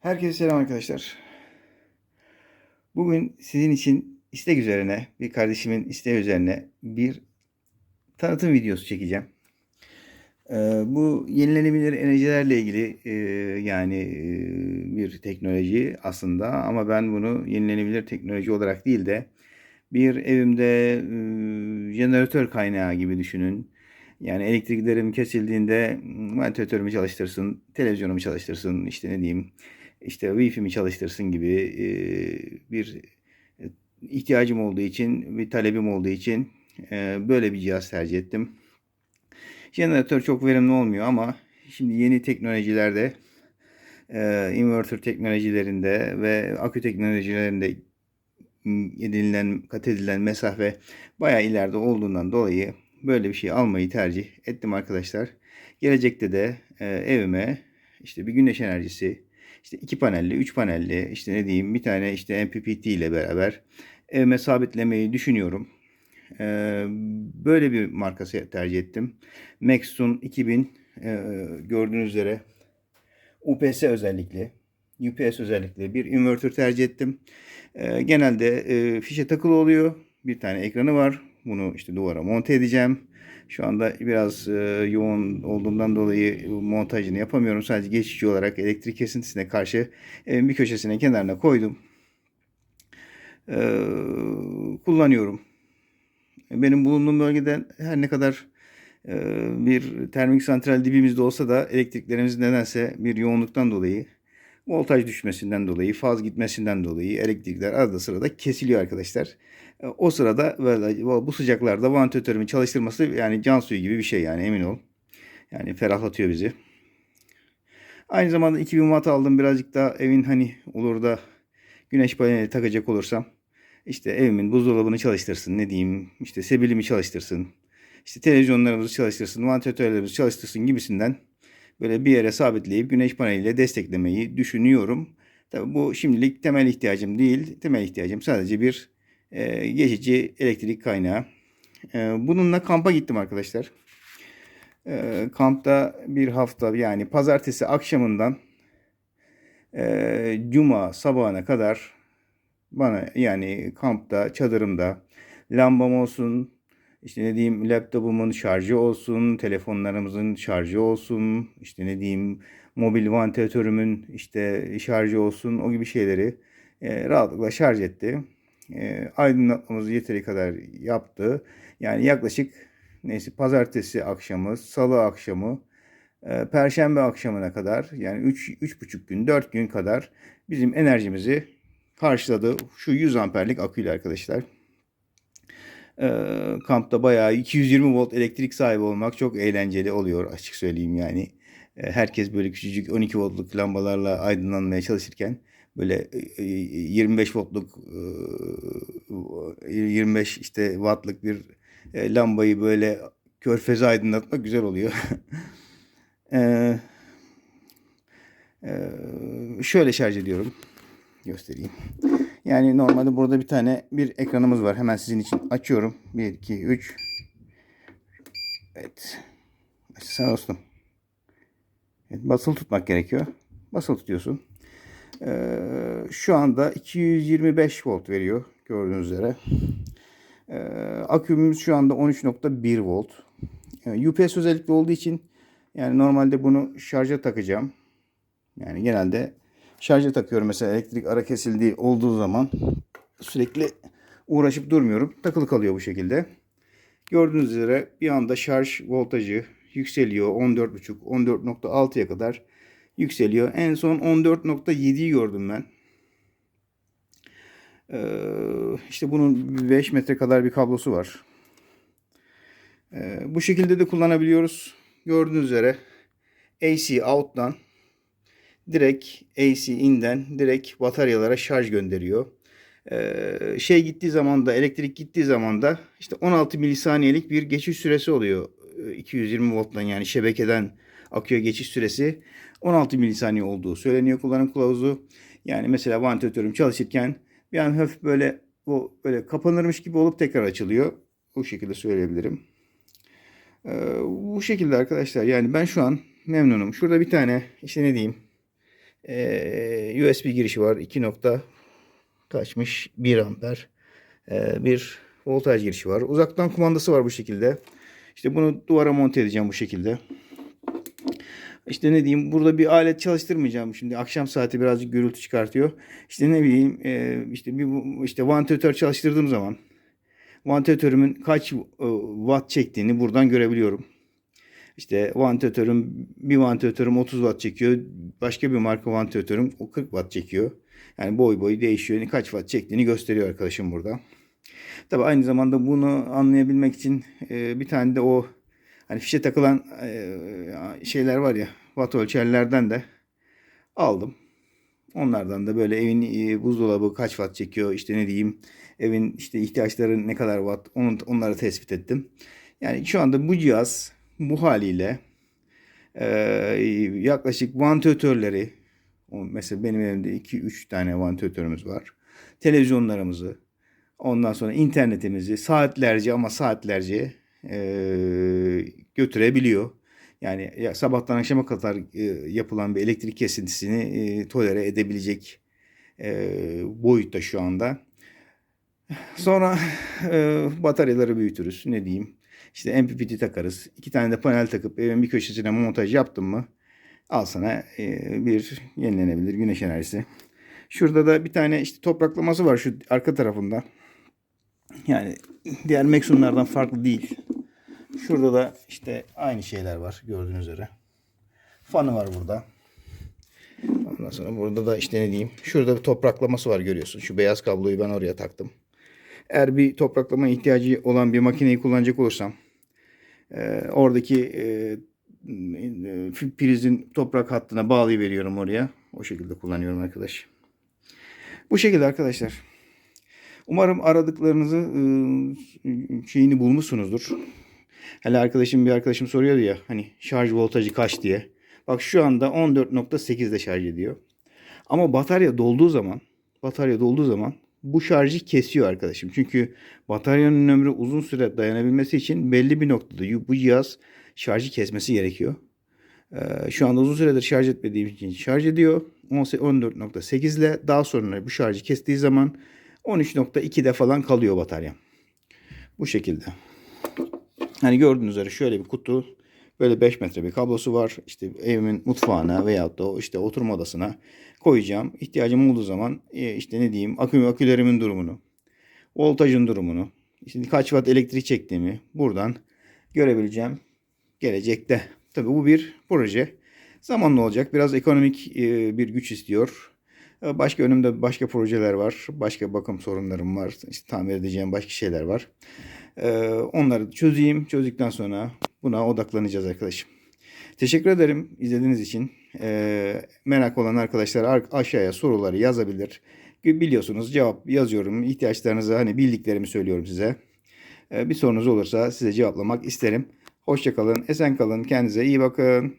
Herkese selam arkadaşlar. Bugün sizin için istek üzerine, bir kardeşimin isteği üzerine bir tanıtım videosu çekeceğim. Ee, bu yenilenebilir enerjilerle ilgili e, yani e, bir teknoloji aslında ama ben bunu yenilenebilir teknoloji olarak değil de bir evimde e, jeneratör kaynağı gibi düşünün. Yani elektriklerim kesildiğinde vantilatörümü çalıştırsın, televizyonumu çalıştırsın, işte ne diyeyim, işte Wi-Fi'mi çalıştırsın gibi e, bir e, ihtiyacım olduğu için, bir talebim olduğu için e, böyle bir cihaz tercih ettim. Jeneratör çok verimli olmuyor ama şimdi yeni teknolojilerde, inverter teknolojilerinde ve akü teknolojilerinde edinilen, kat edilen mesafe bayağı ileride olduğundan dolayı böyle bir şey almayı tercih ettim arkadaşlar. Gelecekte de evime işte bir güneş enerjisi, işte iki panelli, üç panelli, işte ne diyeyim bir tane işte MPPT ile beraber evime sabitlemeyi düşünüyorum. E, böyle bir markası tercih ettim. Maxsun 2000 e, gördüğünüz üzere UPS özellikle, UPS özellikle bir inverter tercih ettim. E, genelde e, fişe takılı oluyor. Bir tane ekranı var. Bunu işte duvara monte edeceğim. Şu anda biraz e, yoğun olduğumdan dolayı montajını yapamıyorum. Sadece geçici olarak elektrik kesintisine karşı evin bir köşesine kenarına koydum. E, kullanıyorum. Benim bulunduğum bölgede her ne kadar e, bir termik santral dibimizde olsa da elektriklerimiz nedense bir yoğunluktan dolayı voltaj düşmesinden dolayı, faz gitmesinden dolayı elektrikler arada sırada kesiliyor arkadaşlar. E, O sırada böyle bu sıcaklarda vantilatörümün çalıştırması yani can suyu gibi bir şey yani emin ol. Yani ferahlatıyor bizi. Aynı zamanda 2000 watt aldım birazcık da evin hani olur da güneş paneli takacak olursam işte evimin buzdolabını çalıştırsın ne diyeyim işte sebilimi çalıştırsın işte televizyonlarımızı çalıştırsın vantilatörlerimizi çalıştırsın gibisinden böyle bir yere sabitleyip güneş paneliyle desteklemeyi düşünüyorum. Tabii bu şimdilik temel ihtiyacım değil. Temel ihtiyacım sadece bir e, geçici elektrik kaynağı. E, bununla kampa gittim arkadaşlar. E, kampta bir hafta yani pazartesi akşamından e, cuma sabahına kadar bana yani kampta çadırımda lambam olsun, işte ne diyeyim laptopumun şarjı olsun, telefonlarımızın şarjı olsun, işte ne diyeyim mobil vantilatörümün işte şarjı olsun o gibi şeyleri e, rahatlıkla şarj etti. E, aydınlatmamızı yeteri kadar yaptı. Yani yaklaşık neyse pazartesi akşamı, salı akşamı, e, perşembe akşamına kadar yani 3 3,5 gün, 4 gün kadar bizim enerjimizi karşıladı. Şu 100 amperlik aküyle arkadaşlar. Ee, kampta bayağı 220 volt elektrik sahibi olmak çok eğlenceli oluyor açık söyleyeyim yani. Ee, herkes böyle küçücük 12 voltluk lambalarla aydınlanmaya çalışırken böyle e, 25 voltluk e, 25 işte wattlık bir e, lambayı böyle körfeze aydınlatmak güzel oluyor. Ee, e, şöyle şarj ediyorum. Göstereyim. Yani normalde burada bir tane bir ekranımız var. Hemen sizin için açıyorum. 1, 2, 3. Evet. Açsana dostum. Evet, basılı tutmak gerekiyor. Basılı tutuyorsun. Ee, şu anda 225 volt veriyor. Gördüğünüz üzere. Ee, akümüz şu anda 13.1 volt. Yani UPS özellikle olduğu için yani normalde bunu şarja takacağım. Yani genelde şarja takıyorum mesela elektrik ara kesildiği olduğu zaman sürekli uğraşıp durmuyorum. Takılı kalıyor bu şekilde. Gördüğünüz üzere bir anda şarj voltajı yükseliyor 14.5 14.6'ya kadar yükseliyor. En son 14.7'yi gördüm ben. Ee, işte bunun 5 metre kadar bir kablosu var. Ee, bu şekilde de kullanabiliyoruz. Gördüğünüz üzere AC out'tan direkt AC in'den direkt bataryalara şarj gönderiyor. Ee, şey gittiği zaman da elektrik gittiği zaman da işte 16 milisaniyelik bir geçiş süresi oluyor. Ee, 220 volttan yani şebekeden aküye geçiş süresi 16 milisaniye olduğu söyleniyor kullanım kılavuzu. Yani mesela vantilatörüm çalışırken bir an hafif böyle bu böyle kapanırmış gibi olup tekrar açılıyor. Bu şekilde söyleyebilirim. Ee, bu şekilde arkadaşlar yani ben şu an memnunum. Şurada bir tane işte ne diyeyim Ee, USB girişi var. 2 nokta kaçmış? 1 amper. Ee, bir voltaj girişi var. Uzaktan kumandası var bu şekilde. İşte bunu duvara monte edeceğim bu şekilde. İşte ne diyeyim burada bir alet çalıştırmayacağım şimdi akşam saati birazcık gürültü çıkartıyor. İşte ne bileyim e, işte bir işte vantilatör çalıştırdığım zaman vantilatörümün kaç e, watt çektiğini buradan görebiliyorum. İşte vantilatörüm bir vantilatörüm 30 watt çekiyor. Başka bir marka vantilatörüm o 40 watt çekiyor. Yani boy boy değişiyor. Kaç watt çektiğini gösteriyor arkadaşım burada. Tabi aynı zamanda bunu anlayabilmek için e, bir tane de o hani fişe takılan e, şeyler var ya watt ölçerlerden de aldım. Onlardan da böyle evin e, buzdolabı kaç watt çekiyor işte ne diyeyim evin işte ihtiyaçları ne kadar watt onu, onları tespit ettim. Yani şu anda bu cihaz bu haliyle e, yaklaşık vantilatörleri mesela benim evimde 2-3 tane vantilatörümüz var. Televizyonlarımızı ondan sonra internetimizi saatlerce ama saatlerce e, götürebiliyor. Yani ya sabahtan akşama kadar e, yapılan bir elektrik kesintisini e, tolere edebilecek e, boyutta şu anda. Sonra e, bataryaları büyütürüz. Ne diyeyim? İşte MPPT takarız. İki tane de panel takıp evin bir köşesine montaj yaptım mı al sana e, bir yenilenebilir güneş enerjisi. Şurada da bir tane işte topraklaması var şu arka tarafında. Yani diğer Maxon'lardan farklı değil. Şurada da işte aynı şeyler var gördüğünüz üzere. Fanı var burada. Ondan sonra burada da işte ne diyeyim. Şurada bir topraklaması var görüyorsun. Şu beyaz kabloyu ben oraya taktım. Eğer bir topraklama ihtiyacı olan bir makineyi kullanacak olursam e, oradaki e, e, prizin toprak hattına bağlayıveriyorum oraya. O şekilde kullanıyorum arkadaş. Bu şekilde arkadaşlar. Umarım aradıklarınızı e, şeyini bulmuşsunuzdur. Hele arkadaşım bir arkadaşım soruyordu ya hani şarj voltajı kaç diye. Bak şu anda 14.8'de şarj ediyor. Ama batarya dolduğu zaman batarya dolduğu zaman bu şarjı kesiyor arkadaşım. Çünkü bataryanın ömrü uzun süre dayanabilmesi için belli bir noktada bu cihaz şarjı kesmesi gerekiyor. Ee, şu anda uzun süredir şarj etmediğim için şarj ediyor. 14.8 ile daha sonra bu şarjı kestiği zaman 13.2'de falan kalıyor batarya. Bu şekilde. Hani gördüğünüz üzere şöyle bir kutu böyle 5 metre bir kablosu var. İşte evimin mutfağına veyahut da işte oturma odasına koyacağım. İhtiyacım olduğu zaman e, işte ne diyeyim akü akülerimin durumunu, voltajın durumunu, işte kaç watt elektrik çektiğimi buradan görebileceğim gelecekte. Tabii bu bir proje. Zamanla olacak. Biraz ekonomik e, bir güç istiyor. E, başka önümde başka projeler var. Başka bakım sorunlarım var. İşte tamir edeceğim başka şeyler var. Onları çözeyim. Çözdükten sonra buna odaklanacağız arkadaşım. Teşekkür ederim izlediğiniz için. Merak olan arkadaşlar aşağıya soruları yazabilir. Biliyorsunuz cevap yazıyorum. İhtiyaçlarınızı hani bildiklerimi söylüyorum size. Bir sorunuz olursa size cevaplamak isterim. Hoşçakalın, esen kalın, kendinize iyi bakın.